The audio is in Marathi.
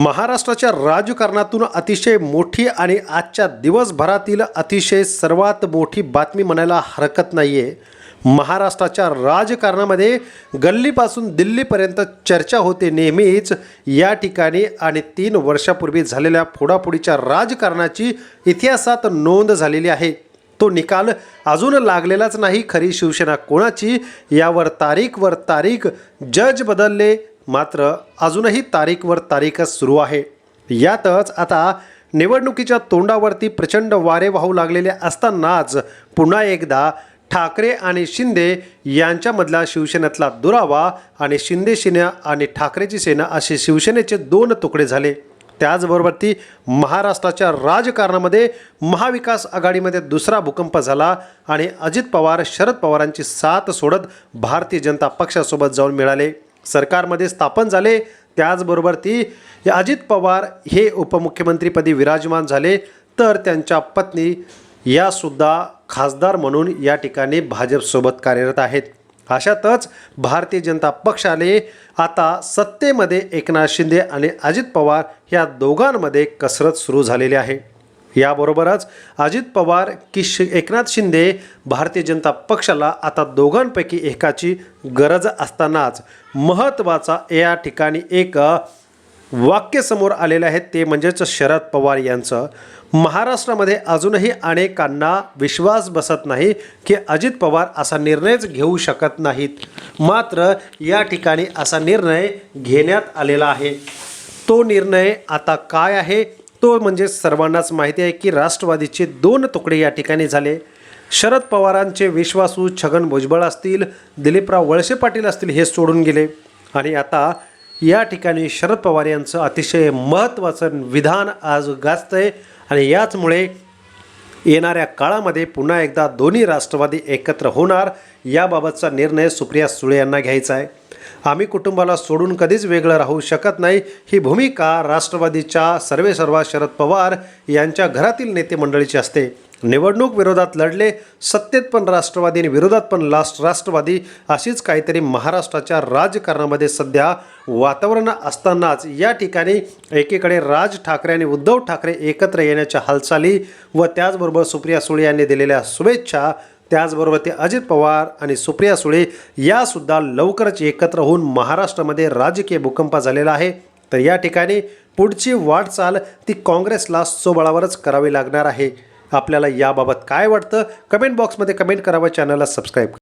महाराष्ट्राच्या राजकारणातून अतिशय मोठी आणि आजच्या दिवसभरातील अतिशय सर्वात मोठी बातमी म्हणायला हरकत नाही आहे महाराष्ट्राच्या राजकारणामध्ये गल्लीपासून दिल्लीपर्यंत चर्चा होते नेहमीच. या ठिकाणी आणि तीन वर्षापूर्वी झालेल्या फोडाफोडीच्या राजकारणाची इतिहासात नोंद झालेली आहे. तो निकाल अजून लागलेलाच नाही खरी शिवसेना कोणाची? यावर तारीखवर तारीख जज बदलले मात्र अजूनही तारीखवर तारीखच सुरू आहे. यातच आता निवडणुकीच्या तोंडावरती प्रचंड वारे वाहू लागलेले असतानाच पुन्हा एकदा ठाकरे आणि शिंदे यांच्यामधला शिवसेनेतला दुरावा आणि शिंदे सेना आणि ठाकरेची सेना असे शिवसेनेचे दोन तुकडे झाले. त्याचबरोबर ती महाराष्ट्राच्या राजकारणामध्ये महाविकास आघाडीमध्ये दुसरा भूकंप झाला आणि अजित पवार शरद पवारांची साथ सोडत भारतीय जनता पक्षासोबत जाऊन मिळाले. सरकारमध्ये स्थापन झाले त्याचबरोबर ती अजित पवार हे उपमुख्यमंत्रीपदी विराजमान झाले तर त्यांच्या पत्नी यासुद्धा खासदार म्हणून या ठिकाणी भाजपसोबत कार्यरत आहेत. अशातच भारतीय जनता पक्षाने आता सत्तेमध्ये एकनाथ शिंदे आणि अजित पवार या दोघांमध्ये कसरत सुरू झालेली आहे. याबरोबरच अजित पवार की शि एकनाथ शिंदे भारतीय जनता पक्षाला आता दोघांपैकी एकाची गरज असतानाच महत्त्वाचा या ठिकाणी एक वाक्य समोर आलेलं आहे ते म्हणजेच शरद पवार यांचं. महाराष्ट्रामध्ये अजूनही अनेकांना विश्वास बसत नाही की अजित पवार असा निर्णयच घेऊ शकत नाहीत. मात्र या ठिकाणी असा निर्णय घेण्यात आलेला आहे. तो निर्णय आता काय आहे? तो म्हणजे सर्वांनाच माहिती आहे की राष्ट्रवादीचे दोन तुकडे या ठिकाणी झाले. शरद पवारांचे विश्वासू छगन भुजबळ असतील दिलीपराव वळसे पाटील असतील हे सोडून गेले. आणि आता या ठिकाणी शरद पवार यांचं अतिशय महत्त्वाचं विधान आज गाजतं आहे आणि याचमुळे येणाऱ्या काळामध्ये पुन्हा एकदा दोन्ही राष्ट्रवादी एकत्र होणार याबाबतचा निर्णय सुप्रिया सुळे यांना घ्यायचा आहे. आम्ही कुटुंबाला सोडून कधीच वेगळं राहू शकत नाही. ही भूमिका राष्ट्रवादीच्या सर्वेसर्वा शरद पवार यांच्या घरातील नेते मंडळीची असते. निवडणूक विरोधात लढले सत्तेत पण राष्ट्रवादी आणि विरोधात पण लास्ट राष्ट्रवादी अशीच काहीतरी महाराष्ट्राच्या राजकारणामध्ये सध्या वातावरण असतानाच या ठिकाणी एकीकडे राज ठाकरे आणि उद्धव ठाकरे एकत्र येण्याच्या हालचाली व त्याचबरोबर सुप्रिया सुळे यांनी दिलेल्या शुभेच्छा त्याचबरोबर ते अजित पवार आणि सुप्रिया सुळे यासुद्धा लवकरच एकत्र होऊन महाराष्ट्रामध्ये राजकीय भूकंप झालेला आहे. तर या ठिकाणी पुढची वाटचाल ती काँग्रेसला स्वबळावरच करावी लागणार आहे. आपल्याला याबाबत काय वाटतं? कमेंट बॉक्समध्ये कमेंट करावं चॅनलला सबस्क्राईब